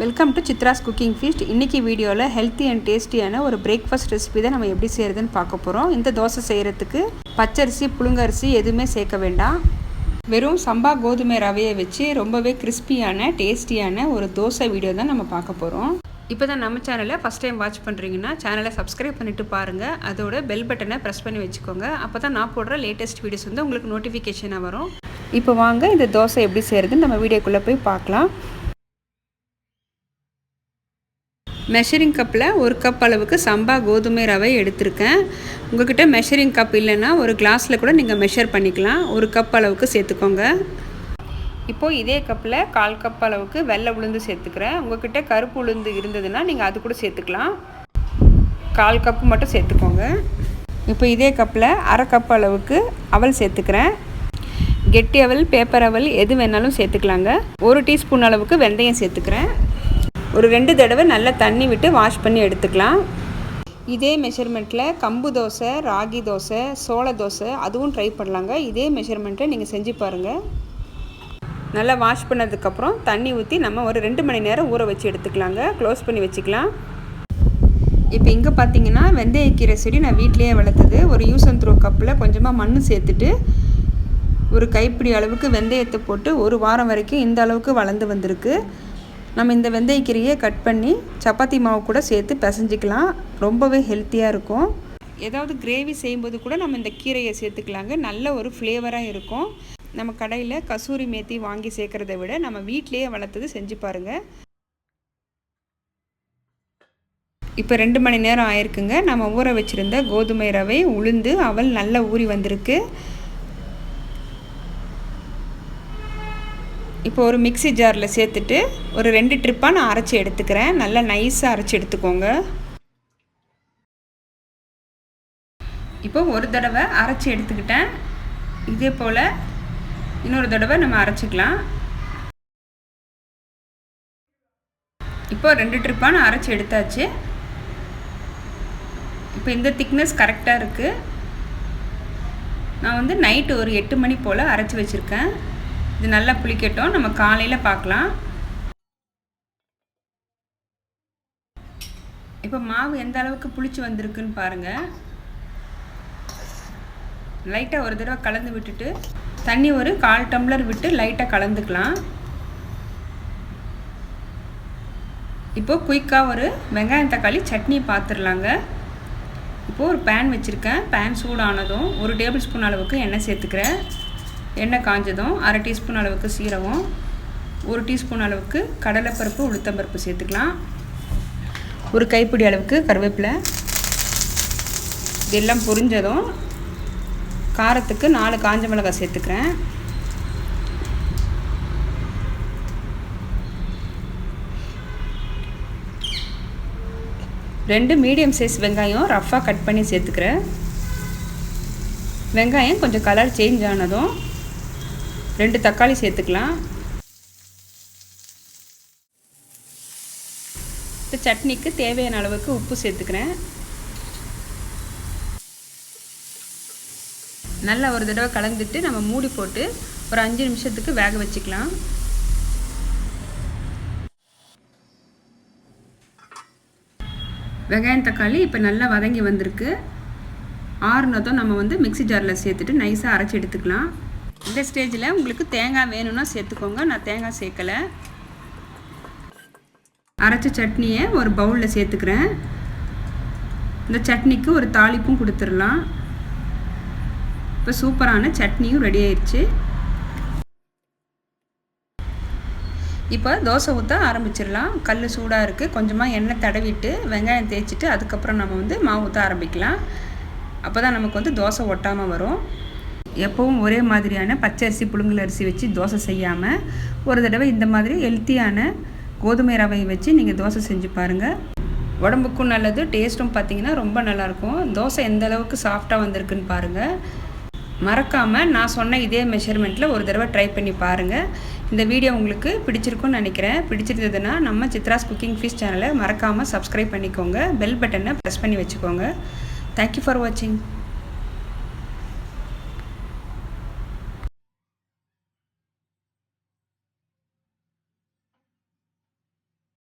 Welcome to Chitra's cooking feast இன்றைக்கி வீடியோவில் healthy and டேஸ்டியான ஒரு பிரேக்ஃபாஸ்ட் ரெசிபி தான் நம்ம எப்படி செய்கிறதுன்னு பார்க்க போகிறோம் இந்த தோசை செய்கிறதுக்கு பச்சரிசி புழுங்கரிசி எதுவுமே சேர்க்க வேண்டாம். வெறும் சம்பா கோதுமை ரவையை வச்சு ரொம்பவே கிறிஸ்பியான டேஸ்டியான ஒரு தோசை வீடியோ தான் நம்ம பார்க்க போகிறோம் இப்போ தான் நம்ம சேனலை ஃபஸ்ட் டைம் வாட்ச் பண்ணுறீங்கன்னா சேனலை சப்ஸ்கிரைப் பண்ணிவிட்டு பாருங்கள் அதோட பெல் பட்டனை ப்ரெஸ் பண்ணி வச்சுக்கோங்க. அப்போ தான் நான் போடுற லேட்டஸ்ட் வீடியோஸ் வந்து உங்களுக்கு நோட்டிஃபிகேஷனாக வரும். இப்போ வாங்க இந்த தோசை எப்படி செய்கிறதுன்னு நம்ம வீடியோக்குள்ளே போய் பார்க்கலாம். மெஷரிங் கப்பில் ஒரு கப் அளவுக்கு சம்பா கோதுமை ரவை எடுத்திருக்கேன். உங்கள்கிட்ட மெஷரிங் கப் இல்லைன்னா ஒரு கிளாஸில் கூட நீங்கள் மெஷர் பண்ணிக்கலாம். ஒரு கப் அளவுக்கு சேர்த்துக்கோங்க. இப்போது இதே கப்பில் கால் கப் அளவுக்கு வெள்ளை உளுந்து சேர்த்துக்கிறேன். உங்கள்கிட்ட கருப்பு உளுந்து இருந்ததுன்னா நீங்கள் அது கூட சேர்த்துக்கலாம். கால் கப்பு மட்டும் சேர்த்துக்கோங்க. இப்போ இதே கப்பில் அரை கப் அளவுக்கு அவல் சேர்த்துக்கிறேன். கெட்டி அவல் பேப்பர் அவல் எது வேணாலும் சேர்த்துக்கலாங்க. ஒரு டீஸ்பூன் அளவுக்கு வெந்தயம் சேர்த்துக்கிறேன். ஒரு ரெண்டு தடவை நல்லா தண்ணி விட்டு வாஷ் பண்ணி எடுத்துக்கலாம். இதே மெஷர்மெண்ட்டில் கம்பு தோசை ராகி தோசை சோள தோசை அதுவும் ட்ரை பண்ணலாங்க. இதே மெஷர்மெண்ட்டை நீங்கள் செஞ்சு பாருங்கள் நல்லா வாஷ் பண்ணதுக்கப்புறம் தண்ணி ஊற்றி நம்ம ஒரு ரெண்டு மணி நேரம் ஊற வச்சு எடுத்துக்கலாங்க. க்ளோஸ் பண்ணி வச்சுக்கலாம். இப்போ இங்கே பார்த்தீங்கன்னா வெந்தயக்கீரை செடி நான் வீட்டிலேயே வளர்த்தது. ஒரு யூஸ் அண்ட் த்ரோ கப்பில் கொஞ்சமாக மண் சேர்த்துட்டு ஒரு கைப்பிடி அளவுக்கு வெந்தயத்தை போட்டு ஒரு வாரம் வரைக்கும் இந்த அளவுக்கு வளர்ந்து வந்திருக்கு. நம்ம இந்த வெந்தயக்கீரையை கட் பண்ணி சப்பாத்தி மாவு கூட சேர்த்து பிசைஞ்சிக்கலாம். ரொம்பவே ஹெல்த்தியாக இருக்கும். ஏதாவது கிரேவி செய்யும்போது கூட நம்ம இந்த கீரையை சேர்த்துக்கலாங்க. நல்ல ஒரு ஃப்ளேவராக இருக்கும். நம்ம கடையில் கசூரி மேத்தி வாங்கி சேர்க்குறத விட நம்ம வீட்டிலேயே வளர்த்தது செஞ்சு பாருங்கள் இப்போ ரெண்டு மணி நேரம் ஆயிருக்குங்க. நம்ம ஊற வச்சுருந்த கோதுமை ரவை உளுந்து அவள் நல்லா ஊறி வந்திருக்கு. இப்போ ஒரு மிக்சி ஜாரில் சேர்த்துட்டு ஒரு ரெண்டு ட்ரிப்பாக நான் அரைச்சி எடுத்துக்கிறேன். நல்லா நைஸாக அரைச்சி எடுத்துக்கோங்க. இப்போ ஒரு தடவை அரைச்சி எடுத்துக்கிட்டேன். இதே போல் இன்னொரு தடவை நம்ம அரைச்சிக்கலாம். இப்போ ரெண்டு ட்ரிப்பாக நான் அரைச்சி எடுத்தாச்சு. இப்போ இந்த திக்னஸ் கரெக்டாக இருக்குது நான் வந்து நைட்டு ஒரு எட்டு மணி போல் அரைச்சி வச்சுருக்கேன். இது நல்லா புளிக்கட்டும். நம்ம காலையில் பார்க்கலாம். இப்போ மாவு எந்த அளவுக்கு புளிச்சு வந்திருக்குன்னு பாருங்கள் லைட்டாக ஒரு தடவை கலந்து விட்டுட்டு தண்ணி ஒரு கால் டம்ளர் விட்டு லைட்டாக கலந்துக்கலாம். இப்போது குயிக்காக ஒரு வெங்காயம் தக்காளி சட்னி பார்த்துடலாங்க இப்போது ஒரு பேன் வச்சுருக்கேன். பேன் சூடானதும் ஒரு டேபிள் ஸ்பூன் அளவுக்கு எண்ணெய் சேர்த்துக்கிறேன். எண்ணெய் காஞ்சதும் அரை டீஸ்பூன் அளவுக்கு சீரகம் ஒரு டீஸ்பூன் அளவுக்கு கடலைப்பருப்பு உளுத்தம்பருப்பு சேர்த்துக்கலாம். ஒரு கைப்பிடி அளவுக்கு கருவேப்பிலை. இதெல்லாம் பொரிஞ்சதும் காரத்துக்கு நாலு காஞ்ச மிளகாய் சேர்த்துக்கிறேன். ரெண்டு மீடியம் சைஸ் வெங்காயம் ரஃப்பாக கட் பண்ணி சேர்த்துக்கிறேன். வெங்காயம் கொஞ்சம் கலர் சேஞ்ச் ஆனதும் ரெண்டு தக்காளி சேர்த்துக்கலாம். இந்த சட்னிக்கு தேவையான அளவுக்கு உப்பு சேர்த்துக்கிறேன். நல்லா ஒரு தடவை கலந்துட்டு நம்ம மூடி போட்டு ஒரு அஞ்சு நிமிஷத்துக்கு வேக வச்சுக்கலாம். வெங்காயம் தக்காளி இப்போ நல்லா வதங்கி வந்திருக்கு. ஆறுனதும் நம்ம வந்து மிக்சி ஜாரில் சேர்த்துட்டு நைஸாக அரைச்சி எடுத்துக்கலாம். இந்த ஸ்டேஜில் உங்களுக்கு தேங்காய் வேணும்னா சேர்த்துக்கோங்க. நான் தேங்காய் சேர்க்கலை. அரைச்ச சட்னியை ஒரு பவுலில் சேர்த்துக்கிறேன். இந்த சட்னிக்கு ஒரு தாளிப்பும் கொடுத்துடலாம். இப்போ சூப்பரான சட்னியும் ரெடி ஆயிடுச்சு இப்போ தோசை ஊற்ற ஆரம்பிச்சிடலாம். கல் சூடாக இருக்குது கொஞ்சமாக எண்ணெய் தடவிட்டு வெங்காயம் தேய்ச்சிட்டு அதுக்கப்புறம் நம்ம வந்து மாவு ஊற்ற ஆரம்பிக்கலாம். அப்போ தான் நமக்கு வந்து தோசை ஒட்டாமல் வரும். எப்போவும் ஒரே மாதிரியான பச்சை அரிசி புழுங்கல் அரிசி வச்சு தோசை செய்யாமல் ஒரு தடவை இந்த மாதிரி ஹெல்த்தியான கோதுமை ரவை வச்சு நீங்கள் தோசை செஞ்சு பாருங்கள் உடம்புக்கும் நல்லது டேஸ்ட்டும் பார்த்தீங்கன்னா ரொம்ப நல்லாயிருக்கும். தோசை எந்த அளவுக்கு சாஃப்டாக வந்திருக்குன்னு பாருங்கள் மறக்காமல் நான் சொன்ன இதே மெஷர்மெண்ட்டில் ஒரு தடவை ட்ரை பண்ணி பாருங்கள் இந்த வீடியோ உங்களுக்கு பிடிச்சிருக்குன்னு நினைக்கிறேன். பிடிச்சிருந்ததுன்னா நம்ம சித்ராஸ் குக்கிங் ஃபீஸ் சேனலை மறக்காமல் சப்ஸ்கிரைப் பண்ணிக்கோங்க. பெல் பட்டனை ப்ரெஸ் பண்ணி வச்சுக்கோங்க. தேங்க்யூ ஃபார் வாட்சிங்